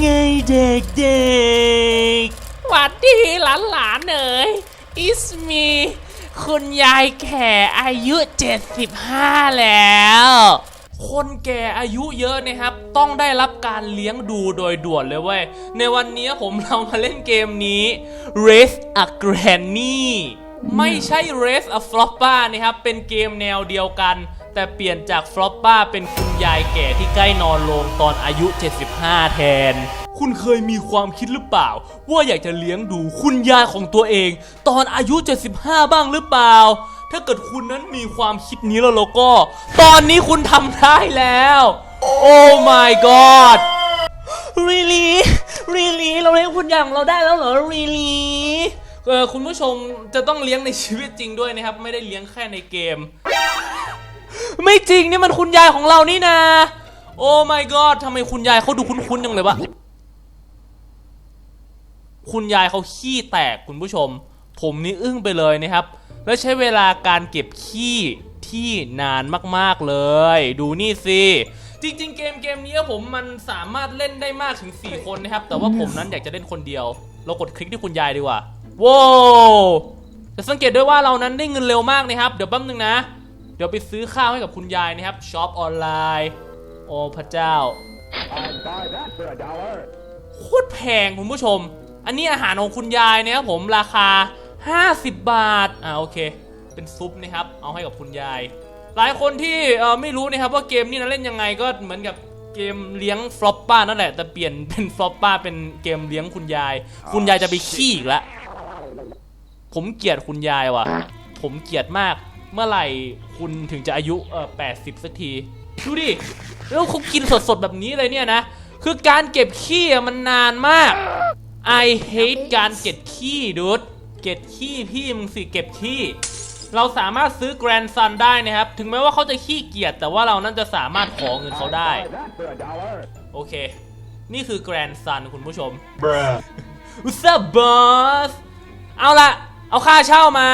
ไงเด็กหวัดดีหลานหลานๆเอ๋ยอิสมี คุณยายแก่อายุ 75 แล้ว คนแก่อายุเยอะนะครับ ต้องได้รับการเลี้ยงดูโดยด่วนเลยเว้ย ในวันนี้ผมเรามาเล่นเกมนี้ Raise a Granny ไม่ใช่ Raise a Flopper นะครับ เป็นเกมแนวเดียวกัน แต่เปลี่ยนจาก Flopper เป็นคุณยายแก่ที่ใกล้นอนลงตอนอายุ 75 แทน คุณเคยมีความคิดหรือเปล่า ว่าอยากจะเลี้ยงดูคุณยายของตัวเอง ตอนอายุ 75 บ้างหรือเปล่า ถ้าเกิดคุณนั้นมีความคิดนี้แล้วเราก็ ตอนนี้คุณทำได้แล้ว โอ้ my god really really เราเลี้ยงคุณยายของเราได้แล้วเหรอ really เออคุณผู้ชมจะต้องเลี้ยงในชีวิตจริงด้วยนะครับ ไม่ได้เลี้ยงแค่ในเกม ไม่จริงนี่มันคุณยายของเรานี่นะ โอ้ my god ทำไมคุณยายเขาดูคุ้นๆจังเลยวะคุณยายเขาขี้แตกคุณผู้ชม ผมนี่อึ้งไปเลยนะครับ แล้วใช้เวลาการเก็บขี้ที่นานมากๆเลย ดูนี่สิจริงๆ เกมเกมนี้ผมมันสามารถเล่นได้มากถึง 4 คนนะครับ แต่ว่าผมนั้นอยากจะเล่นคนเดียว เรากดคลิกที่คุณยายดีกว่า ว้าวจะสังเกตด้วยว่าเรานั้นได้เงินเร็วมากนะครับ เดี๋ยวแป๊บนึงนะ เดี๋ยวไปซื้อข้าวให้กับคุณยายนะครับช็อปออนไลน์ โอ้พระเจ้า I'd buy that for a dollar. โคตรแพงคุณผู้ชม อันนี้อาหารของคุณยายเนี่ยครับผมราคา 50 บาท อ่าโอเค เป็นซุปนะครับ เอาให้กับคุณยาย หลายคนที่เอ่อไม่รู้นะครับว่าเกมนี้นะเล่นยังไงก็เหมือนกับเกมเลี้ยงฟลอปป้านั่นแหละแต่เปลี่ยนเป็นฟลอปป้าเป็นเกมเลี้ยงคุณยาย คุณยายจะไปขี้อีกแล้ว ผมเกลียดคุณยายว่ะ ผมเกลียดมาก เมื่อไหร่คุณถึงจะอายุเออ80สักที ดูดิ แล้วเขากินสดๆแบบนี้เลยเนี่ยนะ คือการเก็บขี้อะมันนานมาก I hate การเก็บขี้ดูด เก็บขี้พี่มึงสิเก็บขี้ เราสามารถซื้อ Grand Son ได้นะครับ ถึงแม้ว่าเขาจะขี้เกียจแต่ว่าเรานั้นจะสามารถขอเงินเขา I'd ได้ buy that for a dollar. โอเค นี่คือ Grand Son คุณผู้ชม bruh อุซาบอสเอาละ เอาค่าเช่ามา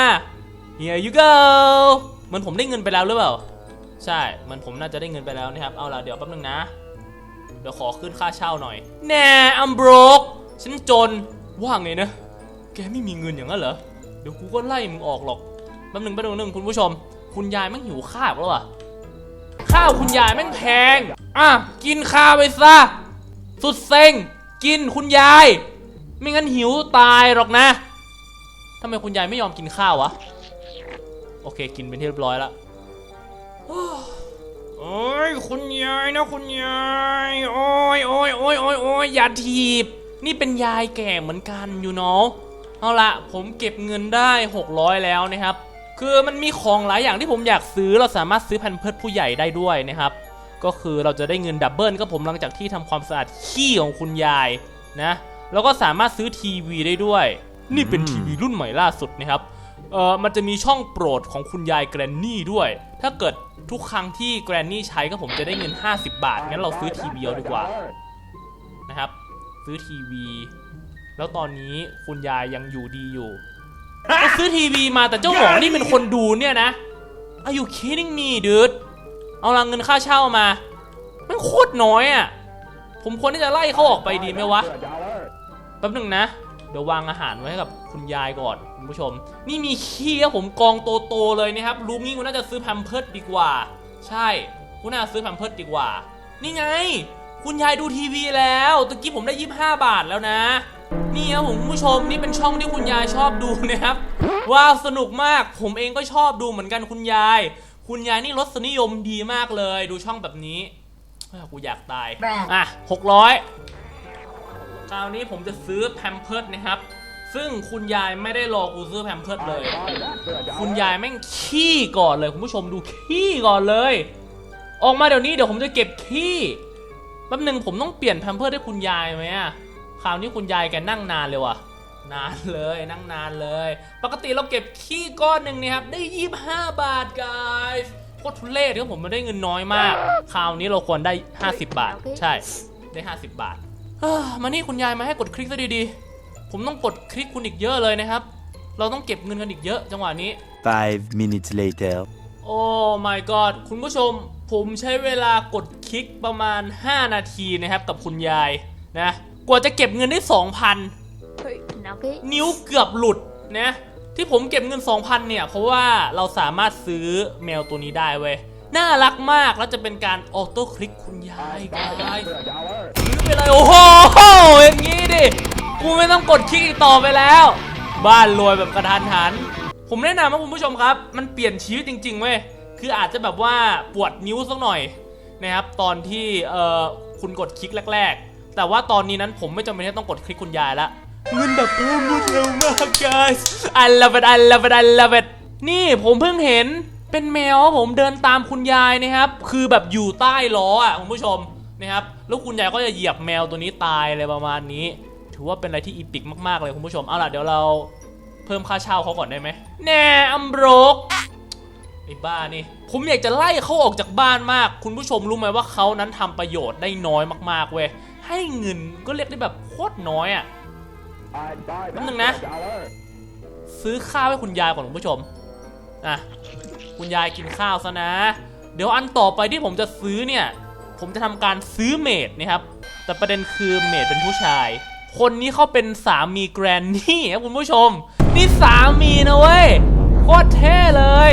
here you go เหมือนผมได้เงินไปแล้วหรือเปล่า ใช่ มันผมน่าจะได้เงินไปแล้วนะครับ เอาละเดี๋ยวแป๊บนึงนะ เดี๋ยวขอขึ้นค่าเช่าหน่อย แน่อัมบรกฉันจน ว่าไงนะ แกไม่มีเงินอย่างนั้นเหรอ เดี๋ยวกูก็ไล่มึงออกหรอกแป๊บนึงแป๊บนึงแป๊บนึงคุณผู้ชม คุณยายแม่งหิวข้าวแล้วอะข้าวคุณยายแม่งแพง อะ กินข้าวไปซะ สุดเซ็ง กินคุณยาย ไม่งั้นหิวตายหรอกนะ ทำไมคุณยายไม่ยอมกินข้าววะ โอเค กินเป็นที่เรียบร้อยแล้วโอ้ยคุณยายนะคุณยายโอ้ยโอ้ยโอ้ยโอ้ยโอ้ยอย่าทีบ นี่เป็นยายแก่เหมือนกันอยู่เนาะเอาละผมเก็บเงินได้ 600 แล้วนะครับ คือมันมีของหลายอย่างที่ผมอยากซื้อเราสามารถซื้อแผ่นเพิดผู้ใหญ่ได้ด้วยนะครับ ก็คือเราจะได้เงินดับเบิลก็ผมหลังจากที่ทำความสะอาดขี้ของคุณยายนะแล้วก็สามารถซื้อทีวีได้ด้วย นี่เป็นทีวีรุ่นใหม่ล่าสุดนะครับเออมันจะมีช่องโปรดของคุณยายแกรนนี่ด้วย ถ้าเกิดทุกครั้งที่แกรนนี่ใช้ก็ผมจะได้เงิน 50 บาท งั้นเราซื้อทีวีเอาดีกว่า นะครับ ซื้อทีวี แล้วตอนนี้คุณยายยังอยู่ดีอยู่ก็ซื้อทีวีมาแต่เจ้าของนี่เป็นคนดูเนี่ยนะ Are you kidding me dude เอาลังเงินค่าเช่ามา มันโคตรน้อยอะ ผมควรที่จะไล่เขาออกไปดีไหมวะ For a dollar. แป๊บหนึ่งนะ เดี๋ยววางอาหารไว้ให้กับคุณยายก่อนคุณผู้ชม นี่มีขี้ครับผมกองโตๆเลยนะครับรู้งี้คุณน่าจะซื้อแพมเพิร์ดดีกว่า ใช่คุณน่าจะซื้อแพมเพิร์ดดีกว่า นี่ไง คุณยายดูทีวีแล้วตะกี้ผมได้ 25 บาทแล้วนะนี่ครับผมคุณผู้ชมนี่เป็นช่องที่คุณยายชอบดูนะครับว้าวสนุกมาก ผมเองก็ชอบดูเหมือนกันคุณยาย คุณยายนี่รสนิยมดีมากเลย ดูช่องแบบนี้เฮ้ยกูอยากตายอะหกร้อยค ราวนี้ผมจะซื้อแพมเพิร์ดนะครับ ซึ่งคุณยายไม่ได้รอกูซื้อแพมเพิร์ดเลย I'd buy that for a dollar. คุณยายแม่งขี้ก่อนเลยคุณผู้ชมดูขี้ก่อนเลย ออกมาเดี๋ยวนี้เดี๋ยวผมจะเก็บขี้แป๊บหนึ่งผมต้องเปลี่ยนแพมเพิร์ดให้คุณยายไหมอะคราวนี้คุณยายแกนั่งนานเลยว่ะนานเลยนั่งนานเลย ปกติเราเก็บขี้ก้อนหนึ่งเนะครับได้ 25 บาท guys โคตรทุเรศที่ผมมาได้เงินน้อยมาก คราวนี้เราควรได้ 50 บาท ใช่ได้ 50 บาทเฮ้อ มานี่คุณยายมาให้กดคลิกซะดีๆ ผมต้องกดคลิกคุณอีกเยอะเลยนะครับ เราต้องเก็บเงินกันอีกเยอะจังหวะนี้ five minutes later โอ้ my god คุณผู้ชม ผมใช้เวลากดคลิกประมาณ 5 นาทีนะครับกับคุณยายนะ กว่าจะเก็บเงินได้ 2,000เฮ้ยนักพี่นิ้วเกือบหลุดนะ ที่ผมเก็บเงิน 2,000 เนี่ย เพราะว่าเราสามารถซื้อแมวตัวนี้ได้เว้ย น่ารักมากแล้วจะเป็นการออโต้คลิกคุณยายกาย that for a dollar. ซื้อไปเลยโอ้โหอย่างงี้ดิกูไม่ต้องกดคลิกต่อไปแล้ว บ้านรวยแบบกระทันหัน ผมแนะนำว่าคุณผู้ชมครับ มันเปลี่ยนชีวิตจริงๆเว้ยคืออาจจะแบบว่าปวดนิ้วสักหน่อยนะครับตอนที่เอ่อคุณกดคลิกแรก ๆ แต่ว่าตอนนี้นั้นผมไม่จำเป็นที่ต้องกดคลิกคุณยายละเงินแบบเพิ่มรวดเร็วมาก guys อันละเบ็ดอันละเบ็ดอันละเบ็ดนี่ผมเพิ่งเห็น เป็นแมวครับผมเดินตามคุณยายนะครับ คือแบบอยู่ใต้ล้ออะคุณผู้ชมนะครับ แล้วคุณยายก็จะเหยียบแมวตัวนี้ตายอะไรประมาณนี้ ถือว่าเป็นอะไรที่อีปิกมากๆเลยคุณผู้ชม เอาล่ะเดี๋ยวเราเพิ่มค่าเช่าเขาก่อนได้ไหมแน่อัมโบรกไอ้บ้านี่ ผมอยากจะไล่เขาออกจากบ้านมาก คุณผู้ชมรู้ไหมว่าเขานั้นทำประโยชน์ได้น้อยมากๆเว้ย ให้เงินก็เรียกได้แบบโคตรน้อยอะ I buy that Nâng for nè. a dollar. ซื้อข้าวให้คุณยายก่อนคุณผู้ชม อะคุณยายกินข้าวซะนะ เดี๋ยวอันต่อไปที่ผมจะซื้อเนี่ย ผมจะทำการซื้อเมดนะครับ แต่ประเด็นคือเมดเป็นผู้ชาย คนนี้เขาเป็นสามีแกรนนี่ครับคุณผู้ชม นี่สามีนะเว้ยโคตรเท่เลย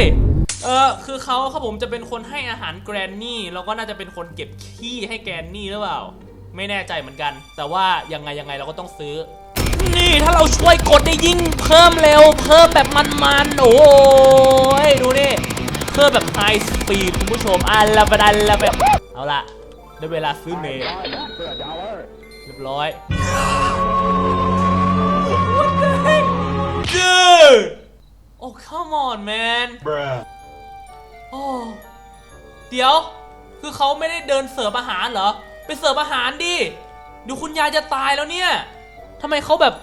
เออคือเขาครับผมจะเป็นคนให้อาหารแกรนนี่แล้วก็น่าจะเป็นคนเก็บขี้ให้แกรนนี่หรือเปล่า ไม่แน่ใจเหมือนกัน แต่ว่ายังไงยังไงเราก็ต้องซื้อ นี่ถ้าเราช่วยกดได้ยิ่งเพิ่มเร็ว เพิ่มแบบมันๆ โอ้ยดูนี่เพิ่มแบบไฮสปีดคุณผู้ชมอันละประดันละแบบเอาละได้เวลาซื้อ I เมด buy that for a dollar. เรียบร้อย Dude Oh come on man Bruh. โอ้เดี๋ยว คือเขาไม่ได้เดินเสิร์ฟอาหารเหรอ ไปเสิร์ฟอาหารดิดูคุณยายจะตายแล้วเนี่ย ทำไมเขาแบบ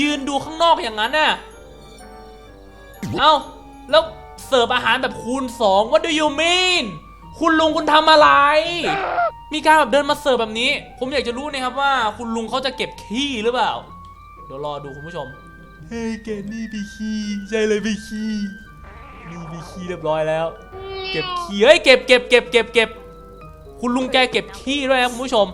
ยืนดูข้างนอกอย่างนั้นน่ะ เอ้า แล้วเสิร์ฟอาหารแบบคูณสอง What do you mean คุณลุงคุณทำอะไร มีการแบบเดินมาเสิร์ฟแบบนี้ ผมอยากจะรู้นะครับว่า คุณลุงเขาจะเก็บขี้หรือเปล่า เดี๋ยวรอดูคุณผู้ชม เฮ้ยแกนี่ไปขี้ใช่เลยไปขี้นี่ไปขี้เรียบร้อยแล้ว เก็บขี้เฮ้ยเก็บเก็บเก็บเก็บเก็บคุณลุงแกเก็บขี้ด้วยนะคุณผู้ชม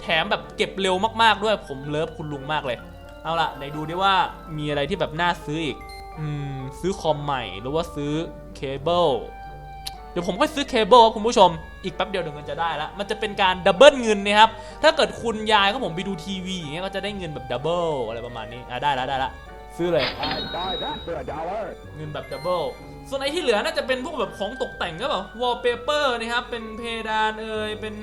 แถมแบบเก็บเร็วมากๆด้วยผมเลิฟคุณลุงมากเลย เอาล่ะไหนดูดิว่ามีอะไรที่แบบน่าซื้ออีก อืม ซื้อคอมใหม่หรือว่าซื้อเคเบิลเดี๋ยวผมค่อยซื้อเคเบิลครับคุณผู้ชม อีกแป๊บเดียวเดี๋ยวเงินจะได้ล้วมันจะเป็นการดับเบิลเงินนะครับ ถ้าเกิดคุณยายก็ผมไปดูทีวีอย่างเงี้ยก็จะได้เงินแบบดับเบิลอะไรประมาณนี้อะได้แล้วได้ล้วซื้อเลย เงินแบบดับเบิลส่วนไอ้ที่เหลือน่าจะเป็นพวกแบบของตกแต่งก็แบบวอลเปเปอร์นะครับ เป็นเพดานเอ่ยเป็น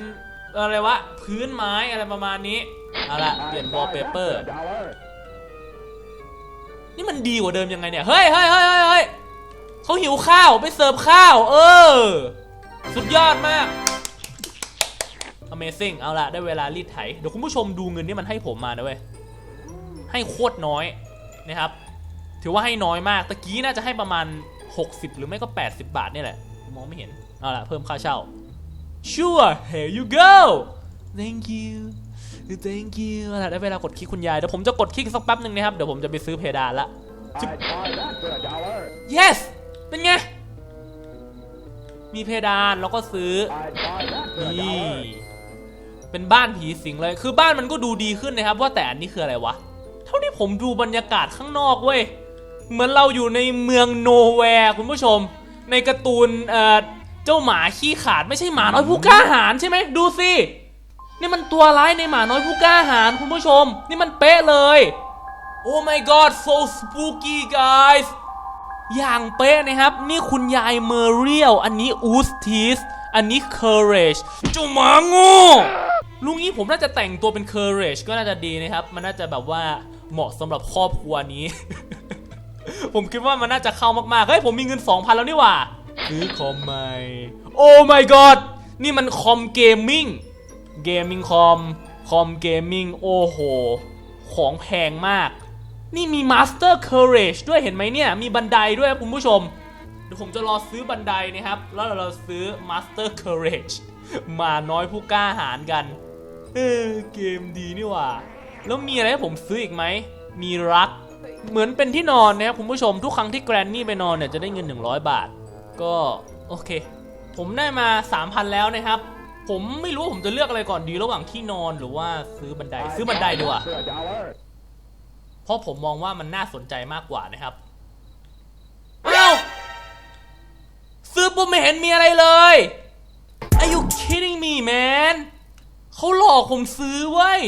อะไรวะ พื้นไม้อะไรประมาณนี้ เอาละเปลี่ยนวอลเปเปอร์ นี่มันดีกว่าเดิมยังไงเนี่ยเฮ้ยเฮ้ยเฮ้ยเฮ้ยเฮ้ยเขาหิวข้าวไปเสิร์ฟข้าว เออ สุดยอดมาก Amazing เอาละได้เวลารีดไถ เดี๋ยวคุณผู้ชมดูเงินที่มันให้ผมมานะเว้ย ให้โคตรน้อยนะครับ ถือว่าให้น้อยมาก ตะกี้น่าจะให้ประมาณ 60 หรือไม่ก็ 80 บาทนี่แหละ มองไม่เห็น เอาละเพิ่มค่าเช่า Sure here you go thank you thank you เอาล่ะได้เวลากดคลิกคุณยาย เดี๋ยวผมจะกดคลิกสักแป๊บหนึ่งนะครับ เดี๋ยวผมจะไปซื้อเพดานละ I buy that for a dollar. yes เป็นไง มีเพดานแล้วก็ซื้อ I buy that for a นี่ dollar. เป็นบ้านผีสิงเลย คือบ้านมันก็ดูดีขึ้นนะครับ ว่าแต่อันนี้คืออะไรวะ เท่าที่ผมดูบรรยากาศข้างนอกเว้ย เหมือนเราอยู่ในเมืองโนแวร์คุณผู้ชม ในการ์ตูนเอ่อ เจ้าหมาขี้ขาดไม่ใช่หมาน้อยผู้กล้าหาญใช่ไหมดูสินี่มันตัวร้ายในหมาน้อยผู้กล้าหาญคุณผู้ชม นี่มันเป๊ะเลย โอ้ my god so spooky guys อย่างเป๊ะนะครับ นี่คุณยายเมอเรียลอันนี้อูสทีสอันนี้เคอร์เรจเจ้าหมาโง่ลุงนี้ผมน่าจะแต่งตัวเป็นเคอร์เรจก็น่าจะดีนะครับ มันน่าจะแบบว่าเหมาะสำหรับครอบครัวนี้ ผมคิดว่ามันน่าจะเข้ามากๆ เฮ้ย ผมมีเงิน 2,000 แล้วนี่หว่า ซื้อคอมใหม่ โอ้ my god นี่มันคอมเกมมิ่ง เกมมิ่งคอม คอมเกมมิ่ง โอ้โห ของแพงมาก นี่มี Master Courage ด้วยเห็นไหมเนี่ย มีบันไดด้วยครับคุณผู้ชม เดี๋ยวผมจะรอซื้อบันไดนะครับ แล้วเราซื้อ Master Courage มาน้อยผู้กล้าหาญกัน เออ เกมดีนี่ว่า แล้วมีอะไรให้ผมซื้ออีกไหม มีรัก เหมือนเป็นที่นอนนะครับคุณผู้ชม ทุกครั้งที่แกรนนี่ไปนอนเนี่ยจะได้เงิน 100 บาท ก็โอเค ผมได้มา 3,000 แล้วนะครับ ผมไม่รู้ว่าผมจะเลือกอะไรก่อนดีระหว่างที่นอนหรือว่าซื้อบันไดซื้อบันไดดีกว่า For a dollar. เพราะผมมองว่ามันน่าสนใจมากกว่านะครับเอ้าซื้อปุ๊บไม่เห็นมีอะไรเลย Are you kidding me man เขาหลอกผมซื้อเว้ย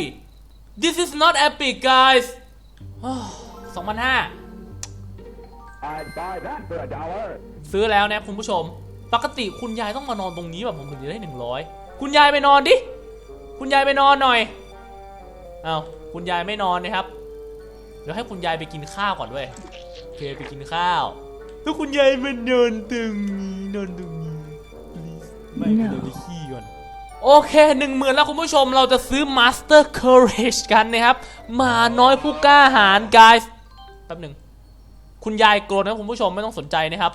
This is not epic guys สองพันห้า I'd buy that for a dollar. ซื้อแล้วนะคุณผู้ชม ปกติคุณยายต้องมานอนตรงนี้แบบผมถึงจะได้หนึ่งร้อยคุณยายไปนอนดิ คุณยายไปนอนหน่อย เอาวคุณยายไม่นอนนะครับ เดี๋ยวให้คุณยายไปกินข้าวก่อนเว้ยโอเคไปกินข้าวแล้วคุณยายมานอนตรงนี้นอนตรงนี้ please ไม่เดี๋ยวไปขี้ก่อน โอเคหนึ่งหมื่นแล้วคุณผู้ชมเราจะซื้อ Master Courage กันนะครับหมาน้อยผู้กล้าหาญ guys แป๊บหนึ่ง คุณยายโกรธนะคุณผู้ชมไม่ต้องสนใจนะครับ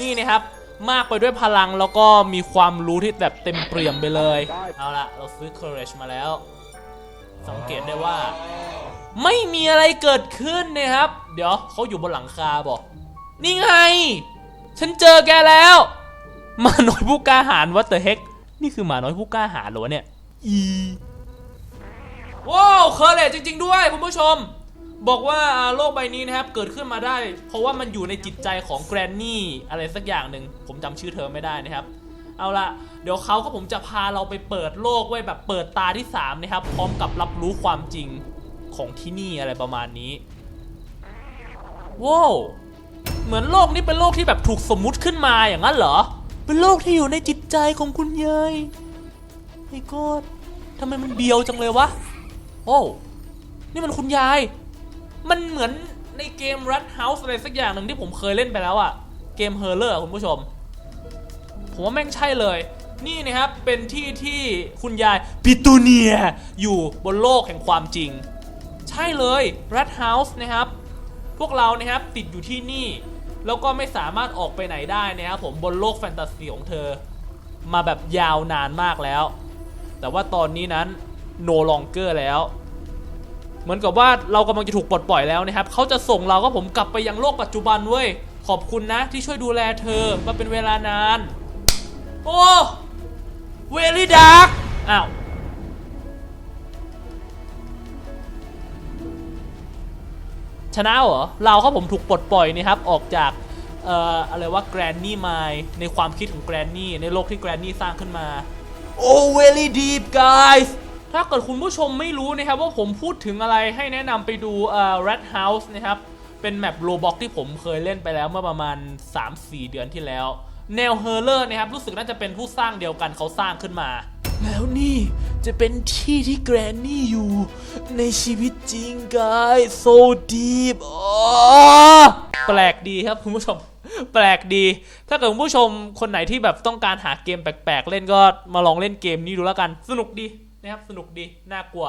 นี่นะครับมากไปด้วยพลังแล้วก็มีความรู้ที่แบบเต็มเปี่ยมไปเลย เอาละเราซื้อ courage มาแล้ว สังเกตได้ว่า ไม่มีอะไรเกิดขึ้นนะครับ เดี๋ยวเขาอยู่บนหลังคาบอก นี่ไง ฉันเจอแกแล้วหมาน้อยผู้กล้าหาญวัตเตอร์เฮกนี่คือหมาน้อยผู้กล้าหาญหรอวะเนี่ย อีว้าวเคอร์เรจจริง ๆ ด้วยคุณผู้ชม บอกว่าโลกใบนี้นะครับเกิดขึ้นมาได้ เพราะว่ามันอยู่ในจิตใจของแกรนนี่อะไรสักอย่างหนึ่งผมจำชื่อเธอไม่ได้นะครับ เอาละเดี๋ยวเขาก็ผมจะพาเราไปเปิดโลกไว้แบบเปิดตาที่3นะครับพร้อมกับรับรู้ความจริงของที่นี่อะไรประมาณนี้ว้าวเหมือนโลกนี้เป็นโลกที่แบบถูกสมมุติขึ้นมาอย่างนั้นเหรอ เป็นโลกที่อยู่ในจิตใจของคุณยายไอ้กอดทำไมมันเบียวจังเลยวะ โอ้ นี่มันคุณยาย มันเหมือนในเกม Rat House อะไรสักอย่างหนึ่งที่ผมเคยเล่นไปแล้วอะเกม h e r l e r คุณผู้ชม ผมว่าแม่งใช่เลย นี่นะครับ เป็นที่ที่คุณยายปิตูเนียอยู่บนโลกแห่งความจริง ใช่เลย Rat House นะครับ พวกเรานะครับติดอยู่ที่นี่ แล้วก็ไม่สามารถออกไปไหนได้นะครับผมบนโลกแฟนตาซีของเธอ มาแบบยาวนานมากแล้ว แต่ว่าตอนนี้นั้น no longer แล้ว เหมือนกับว่าเรากำลังจะถูกปลดปล่อยแล้วนะครับเขาจะส่งเราก็ผมกลับไปยังโลกปัจจุบันเว้ยขอบคุณนะที่ช่วยดูแลเธอมาเป็นเวลานาน โอ้เวลี่ดาร์กอ้าวชนะเหรอ เราครับผมถูกปลดปล่อยนี่ครับออกจากเอ่ออะไรว่าแกรนนี่มายในความคิดของแกรนนี่ในโลกที่แกรนนี่สร้างขึ้นมา โอ้ very deep guys ถ้าเกิดคุณผู้ชมไม่รู้นะครับว่าผมพูดถึงอะไรให้แนะนำไปดูเอ่อ Red House นะครับ เป็นแมปโ o บ็อกที่ผมเคยเล่นไปแล้วเมื่อประมาณ 3-4 เดือนที่แล้ว แนวเฮอร์เลอร์นะครับ รู้สึกน่าจะเป็นผู้สร้างเดียวกันเขาสร้างขึ้นมา แล้วนี่จะเป็นที่ที่แกรนนี่อยู่ ในชีวิตจริง guys so deep แปลกดีครับคุณผู้ชม แปลกดี ถ้าเกิดคุณผู้ชมคนไหนที่แบบต้องการหาเกมแปลกๆ เล่นก็มาลองเล่นเกมนี้ดูแล้วกัน สนุกดี นะครับสนุกดีน่ากลัว